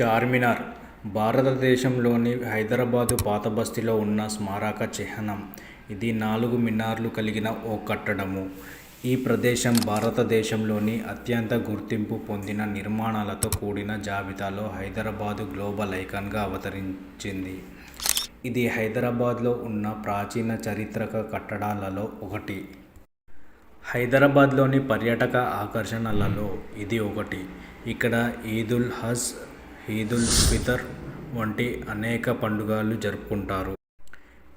చార్మినార్ భారతదేశంలోని హైదరాబాదు పాత బస్తీలో ఉన్న స్మారక చిహ్నం. ఇది నాలుగు మినార్లు కలిగిన ఓ కట్టడము. ఈ ప్రదేశం భారతదేశంలోని అత్యంత గుర్తింపు పొందిన నిర్మాణాలతో కూడిన జాబితాలో హైదరాబాదు గ్లోబల్ ఐకాన్గా అవతరించింది. ఇది హైదరాబాద్లో ఉన్న ప్రాచీన చారిత్రక కట్టడాలలో ఒకటి. హైదరాబాద్లోని పర్యాటక ఆకర్షణలలో ఇది ఒకటి. ఇక్కడ ఈదుల్ హజ్ ఈదుల్ ఫితర్ వంటి అనేక పండుగలు జరుపుకుంటారు.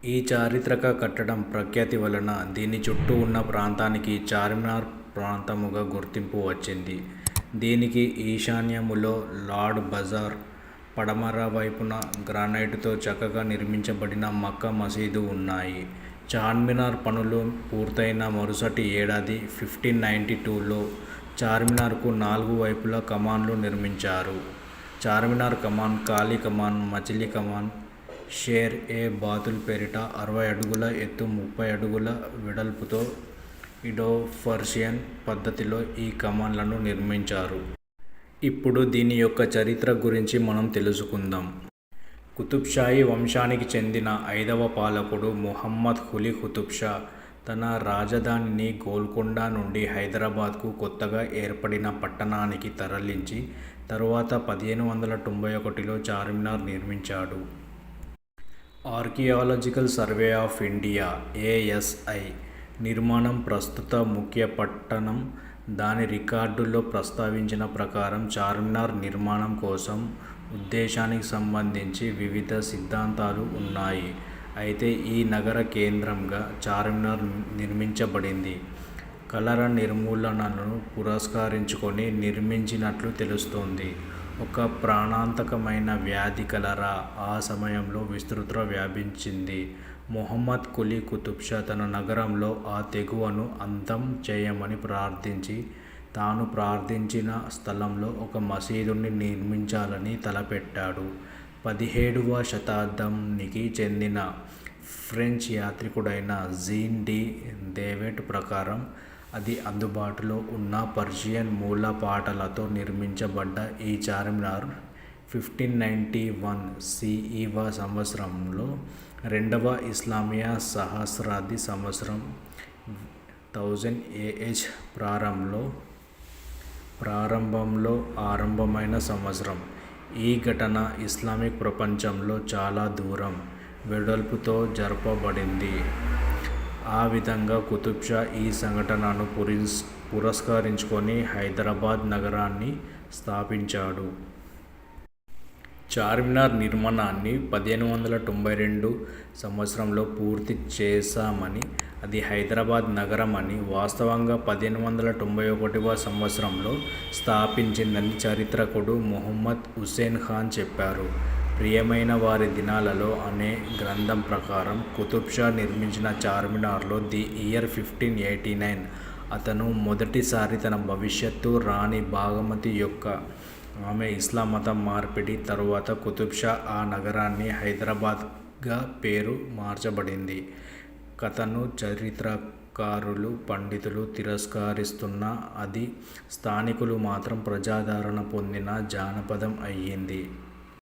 ఈ చారిత్రక కట్టడం ప్రఖ్యాతి వలన దీని చుట్టూ ఉన్న ప్రాంతానికి చార్మినార్ ప్రాంతముగా గుర్తింపు వచ్చింది. దీనికి ఈశాన్యములో లార్డ్ బజార్ పడమర వైపున గ్రానైట్తో చక్కగా నిర్మించబడిన మక్కా మసీదు ఉన్నాయి. చార్మినార్ పనులు పూర్తయిన మరుసటి ఏడాది ఫిఫ్టీన్ నైంటీ టూలో చార్మినార్కు నాలుగు వైపులా కమాన్లు నిర్మించారు. చార్మినార్ కమాన్ కాలీ కమాన్ మచిలీ కమాన్ షేర్ ఏ బాతుల్ పేరిట అరవై అడుగుల ఎత్తు ముప్పై అడుగుల వెడల్పుతో ఇడోఫర్షియన్ పద్ధతిలో ఈ కమాన్లను నిర్మించారు. ఇప్పుడు దీని యొక్క చరిత్ర గురించి మనం తెలుసుకుందాం. కుతుబ్షాహీ వంశానికి చెందిన ఐదవ పాలకుడు ముహమ్మద్ హులీ కుతుబ్షా తన రాజధానిని గోల్కొండ నుండి హైదరాబాద్కు కొత్తగా ఏర్పడిన పట్టణానికి తరలించి తరువాత పదిహేను వందల తొంభై ఒకటిలో చార్మినార్ నిర్మించాడు. Archaeological survey of India ASI నిర్మాణం ప్రస్తుత ముఖ్య పట్టణం. దాని రికార్డుల్లో ప్రస్తావించిన ప్రకారం చార్మినార్ నిర్మాణం కోసం ఉద్దేశానికి సంబంధించి వివిధ సిద్ధాంతాలు ఉన్నాయి. అయితే ఈ నగర కేంద్రంగా చార్మినార్ నిర్మించబడింది. కలర నిర్మూలనను పురస్కరించుకొని నిర్మించినట్లు తెలుస్తోంది. ఒక ప్రాణాంతకమైన వ్యాధి కలరా ఆ సమయంలో విస్తృత వ్యాపించింది. మొహమ్మద్ కులీ కుతుబ్ షా తన నగరంలో ఆ తెగువను అంతం చేయమని ప్రార్థించి తాను ప్రార్థించిన స్థలంలో ఒక మసీదుని నిర్మించాలని తలపెట్టాడు. పదిహేడవ శతాబ్దానికి చెందిన ఫ్రెంచ్ యాత్రికుడైన జీన్ డి దేవెట్ ప్రకారం అది అందుబాటులో ఉన్న పర్షియన్ మూల పాటలతో నిర్మించబడ్డ ఈ చార్మినార్ ఫిఫ్టీన్ నైంటీ వన్ సిఈవ సంవత్సరంలో రెండవ ఇస్లామియా సహస్రాది సంవత్సరం థౌజండ్ ఏహెచ్ ప్రారంభంలో ప్రారంభంలో ఆరంభమైన సంవత్సరం. ఈ ఘటన ఇస్లామిక్ ప్రపంచంలో చాలా దూరం వెడల్పుతో జరపబడింది. ఆ విధంగా కుతుబ్ షా ఈ సంఘటనను పురిస్ పురస్కరించుకొని హైదరాబాద్ నగరాన్ని స్థాపించాడు. చార్మినార్ నిర్మాణాన్ని పదిహేను వందల తొంభై రెండు సంవత్సరంలో పూర్తి చేశామని అది హైదరాబాద్ నగరం అని వాస్తవంగా పదిహేను వందల తొంభై ఒకటివ సంవత్సరంలో స్థాపించిందని చరిత్రకుడు మొహమ్మద్ హుస్సేన్ ఖాన్ చెప్పారు. ప్రియమైన వారి దినాలలో అనే గ్రంథం ప్రకారం కుతుబ్ షా నిర్మించిన చార్మినార్లో the year fifteen eighty nine అతను మొదటిసారి తన భవిష్యత్తు రాణి భాగమతి యొక్క ఆమె ఇస్లాం మతం మార్పిడి తరువాత కుతుబ్ షా ఆ నగరాన్ని హైదరాబాద్గా పేరు మార్చబడింది. కథను చరిత్రకారులు పండితులు తిరస్కరిస్తున్నా అది స్థానికులు మాత్రం ప్రజాదరణ పొందిన జానపదం అయ్యింది.